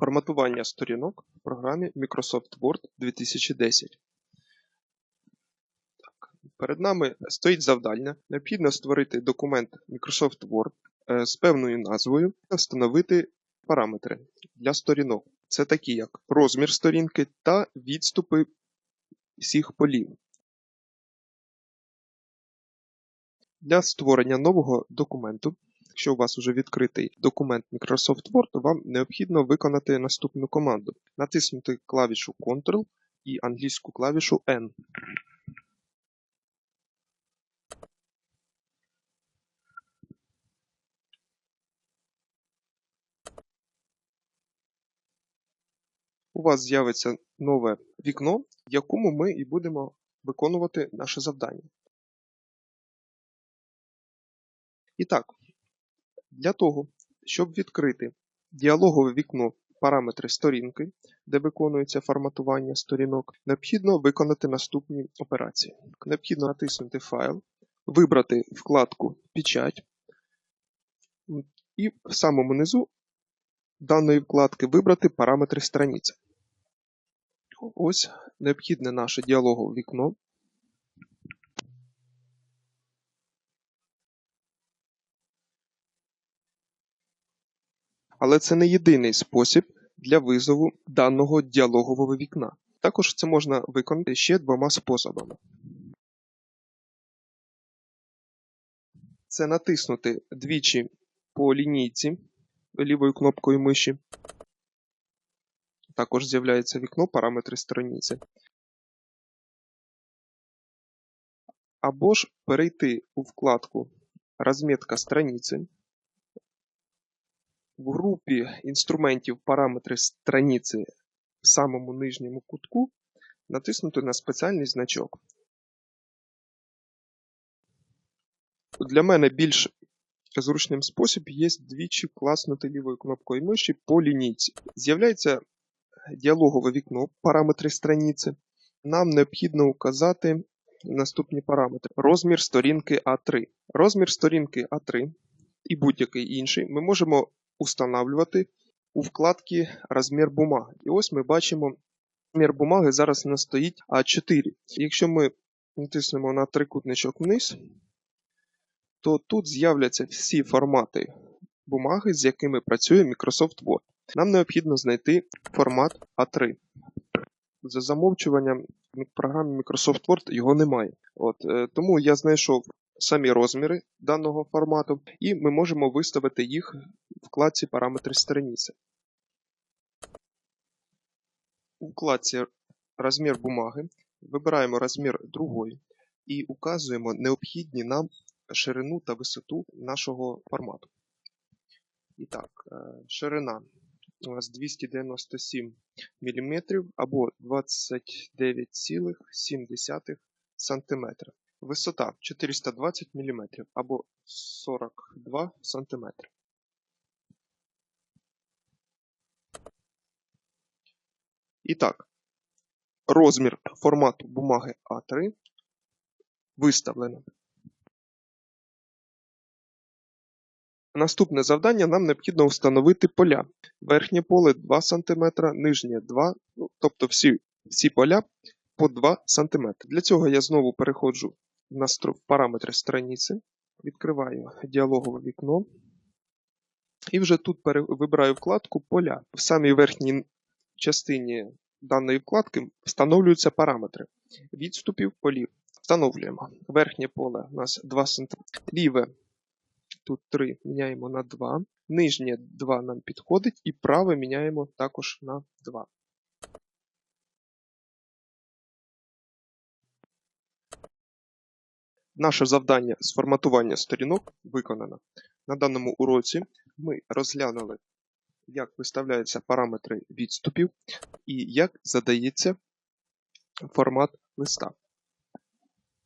Форматування сторінок в програмі Microsoft Word 2010. Так, Перед нами стоїть завдання. Необхідно створити документ Microsoft Word е, з певною назвою та встановити параметри для сторінок. Це такі, як розмір сторінки та відступи всіх полів. Для створення нового документу, якщо у вас вже відкритий документ Microsoft Word, вам необхідно виконати наступну команду: натиснути клавішу Ctrl і англійську клавішу N. У вас з'явиться нове вікно, в якому ми і будемо виконувати наше завдання. І так, для того, щоб відкрити діалогове вікно параметри сторінки, де виконується форматування сторінок, необхідно виконати наступні операції. Необхідно натиснути Файл, вибрати вкладку Печать і в самому низу даної вкладки вибрати параметри страниці. Ось необхідне наше діалогове вікно. Але це не єдиний спосіб для визову даного діалогового вікна. Також це можна виконати ще двома способами. Це натиснути двічі по лінійці лівою кнопкою миші. Також з'являється вікно параметри страниці. Або ж перейти у вкладку Розмітка страниці. В групі інструментів параметри страниці в самому нижньому кутку натиснути на спеціальний значок. Для мене більш зручним спосіб є двічі класнути лівою кнопкою миші по лінійці. З'являється діалогове вікно параметри страниці. Нам необхідно указати наступні параметри. Розмір сторінки А3. Розмір сторінки А3 і будь-який інший ми можемо устанавливати у вкладці Розмір бумаги. І ось ми бачимо, розмір бумаги зараз нас стоїть А4. Якщо ми натиснемо на трикутничок вниз, то тут з'являться всі формати бумаги, з якими працює Microsoft Word. Нам необхідно знайти формат А3. За замовчуванням в програмі Microsoft Word його немає. От, е, Тому я знайшов самі розміри даного формату, і ми можемо виставити їх вкладці Параметри страниці. У вкладці Розмір бумаги вибираємо розмір другої і указуємо необхідні нам ширину та висоту нашого формату. І так, е, ширина у нас 297 мм або 29,7 см. Висота 420 мм або 42 см. І так, розмір формату бумаги А3 виставлено. Наступне завдання нам необхідно встановити поля. Верхнє поле 2 см, нижнє 2 ну, тобто всі, всі поля по 2 см. Для цього я знову переходжу на параметри страниці, відкриваю діалогове вікно. І вже тут вибираю вкладку Поля. В самій верхній частині даної вкладки встановлюються параметри відступів полів. Встановлюємо. Верхнє поле у нас 2 см. Ліве тут 3 міняємо на 2. Нижнє 2 нам підходить, і праве міняємо також на 2. Наше завдання з форматування сторінок виконано. На даному уроці ми розглянули, як виставляються параметри відступів і як задається формат листа.